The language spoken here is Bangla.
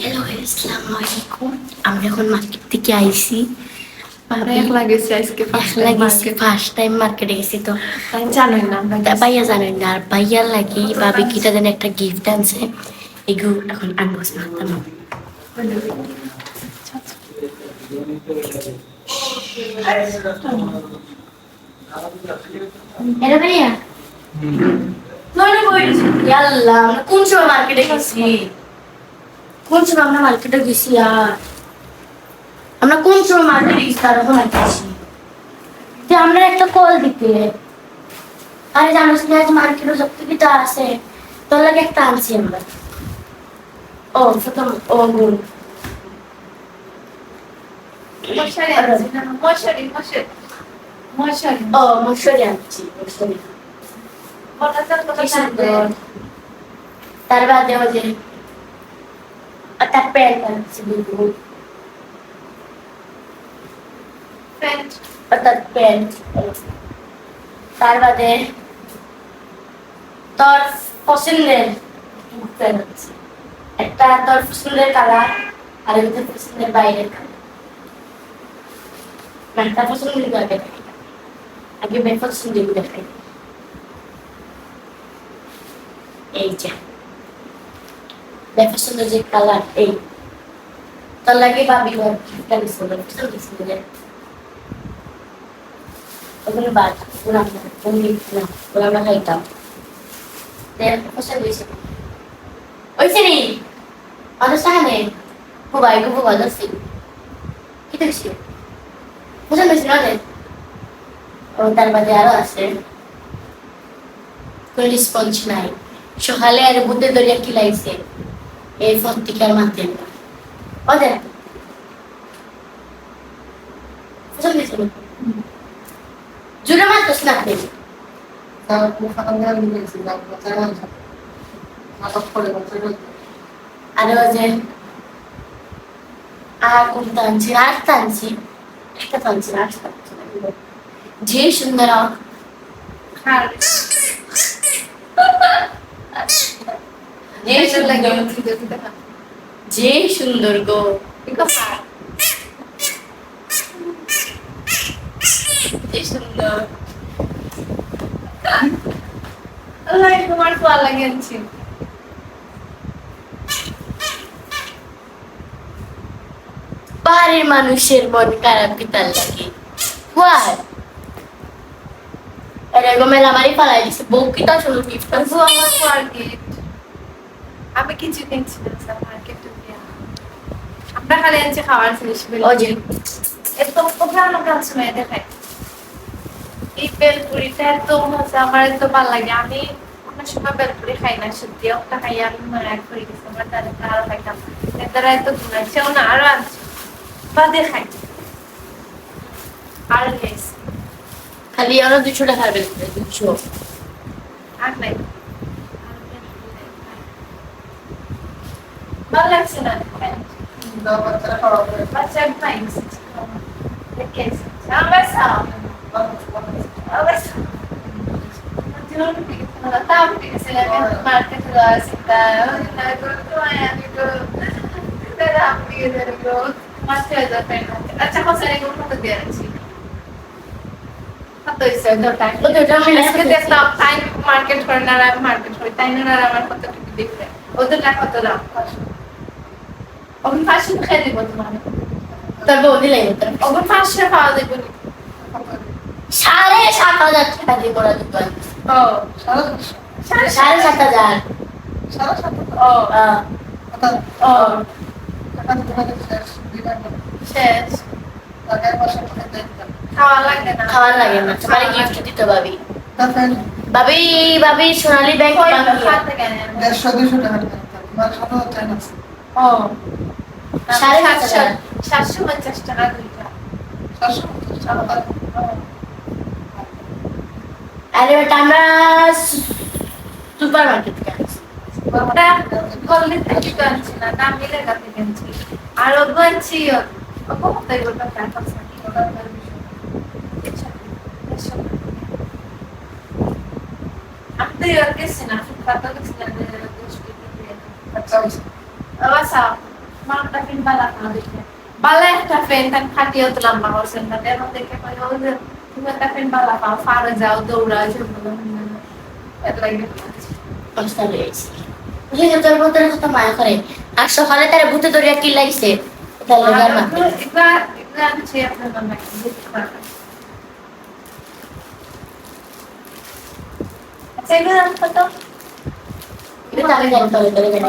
হ্যালো আসসালামু আলাইকুম আমরা এখন মার্কেট থেকে আইছি। একলা গেছি আজকে ফার্স্ট টাইম লাগেছি ফার্স্ট টাইম মার্কেটে গেছি তো। জানোই না ভাইয়া জানেন না আর ভাইয়ার লাগি ভাবি কিটা যেন একটা গিফট আনছে এগুলো এখন আনবক্স করতাম এটা ভাইয়া। কোন সময় মার্কেটে গেছি? কোন সময় আমরা মার্কেটে গেছি আর আমরা কোন সময় মার্কেটে গেছি তার এখন গেছি। যে আমরা একটা কল দিতে। আরে জানোস না আজ মার্কেটে থেকে আছে। তোর লাগে একটা আনছি আমরা। ও প্রথম ও গুণ মশারি মশারি মশারি। মশারি। ও মশুরি আনছি মশুরি। তার বাদে ওই যে আর তার প্যান্ট আনছি দুটো প্যান্ট অর্থাৎ প্যান্ট তার বাদে তোর পছন্দের প্যান্ট আছে একটা তোর পছন্দের কালার আর একটা পছন্দের বাইরের কালার একটা পছন্দের আগে দেখাই আগে বের পছন্দের দেখাই এই যে দেখো সুন্দর যে কালার এই তোর লাগে ওগুলো বাদ গিফট না ওগুলো আমরা খাইতাম কি বাদে আরও আছে. কোনো নাই সকালে আর বুদ্ধের দরিয়া কিলাইছে এই পত্রিকার মাধ্যমে। ওদের পছন্দ হয়েছে না? জুড়ে মারতেছ না আপনি আর ওই যে, আর কোনটা আনছি আর টানছি। একটা টানছি, আর টানছি যে সুন্দর খাল যে সুন্দর যে সুন্দর গো। যে সুন্দর। আনছি মানুষের মন খারাপ কি লাগে? এরকম মেলামারি পালাই দিছে। বউ কি গিফট তবু আমার কিছু কিনছি না স্যার মার্কেটে গিয়ে আমরা খালি আনছি খাওয়ার জিনিস যে এত কোথাও আমরা সময় দেখাই এই বেলপুরিটা এত মজা আমার এত ভালো লাগে। আমি অনেক সময় বেলপুরি খাই না সত্যি একটা খাই আমি মারা করে গেছি আমার তাদের আরও খাইতাম। এটারা এত ঘুরাইছেও না আরও আনছি বাদে খাই। আর খালি আরও দুশো টাকার বের করে দুশো। আর নাই। Masih ada pengen. Acha kau sering ngomong ke dia sih. Atau isu itu time. ওদের ওটা আমি আজকে দেখলাম টাইম মার্কেট করে না মার্কেট করে তাই না আমার কত টাকা দেখবে ওদের না কত দাম ওখানে ফার্স্ট খেয়ে দিব তোমার তোর বউ দিলাই তোর ওখানে ফার্স্ট পাওয়া যাবে সাড়ে সাত হাজার টাকা দিয়ে করা দোকান ও সাড়ে সাড়ে সাত হাজার ও আহ, ও শেষ খাওয়া লাগে না খাওয়ার লাগে না তোমার গিফট দিতে ভাবি ভাবি ভাবি সোনালি কেন দেড়শো দুশো টাকা তোমার সাথে চাই না ও সাড়ে সাত সাতশো পঞ্চাশ টাকা দুইটা। আরে বেটা আমরা সুপার মার্কেট আর ওগো আনছি আমি তো গেছি না। মানটা ফিন বালা না দেখে। বালা একটা ফ্রেন্ড তান খাটিয়ে তো লম্বা করছেন তাতে এখন দেখে কই ও যে তুমি একটা ফ্রেন্ড বালা পাও ফারে যাও দৌড়াও সেগুলো এত লাগে অবস্থা রয়েছে বুঝলি তোর বোতলের কথা মায়া করে আর সকালে তারা ভূতে দরিয়া কি লাগছে তার লগার মাথা এগুলা এগুলা আমি চেয়ে আপনার নাম্বার আচ্ছা এগুলো কত এটা আমি জানি তলে তলে জানি।